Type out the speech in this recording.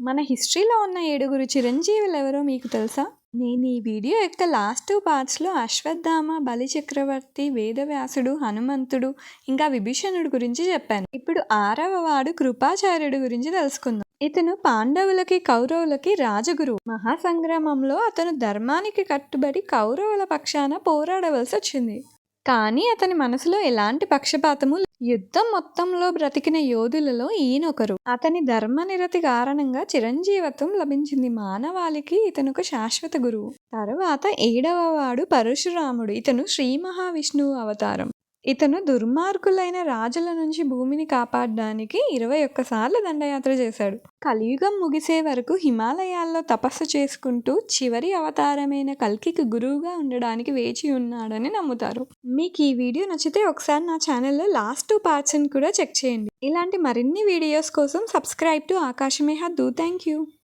మన హిస్టరీలో ఉన్న ఏడుగురు చిరంజీవులు ఎవరో మీకు తెలుసా? నేను ఈ వీడియో యొక్క లాస్ట్ టూ పార్ట్స్లో అశ్వత్థామ బలి చక్రవర్తి వేదవ్యాసుడు హనుమంతుడు ఇంకా విభీషణుడు గురించి చెప్పాను. ఇప్పుడు ఆరవ వాడు కృపాచార్యుడు గురించి తెలుసుకుందాం. ఇతను పాండవులకి కౌరవులకి రాజగురువు మహాసంగ్రామంలో అతను ధర్మానికి కట్టుబడి కౌరవుల పక్షాన పోరాడవలసి వచ్చింది. కానీ అతని మనసులో ఎలాంటి పక్షపాతము యుద్ధం మొత్తంలో బ్రతికిన యోధులలో ఈయనొకరు. అతని ధర్మనిరతి కారణంగా చిరంజీవత్వం లభించింది మానవాళికి ఇతను ఒక శాశ్వత గురువు. తరువాత ఏడవ వాడు పరశురాముడు ఇతను శ్రీ మహావిష్ణువు అవతారం. ఇతను దుర్మార్గులైన రాజుల నుంచి భూమిని కాపాడడానికి ఇరవై ఒక్కసార్లు దండయాత్ర చేశాడు. కలియుగం ముగిసే వరకు హిమాలయాల్లో తపస్సు చేసుకుంటూ చివరి అవతారమైన కల్కికి గురువుగా ఉండడానికి వేచి ఉన్నాడని నమ్ముతారు. మీకు ఈ వీడియో నచ్చితే ఒకసారి నా ఛానల్లో లాస్ట్ టూ పార్ట్స్ని కూడా చెక్ చేయండి. ఇలాంటి మరిన్ని వీడియోస్ కోసం సబ్స్క్రైబ్ టు ఆకాశమేహ దూ. Thank you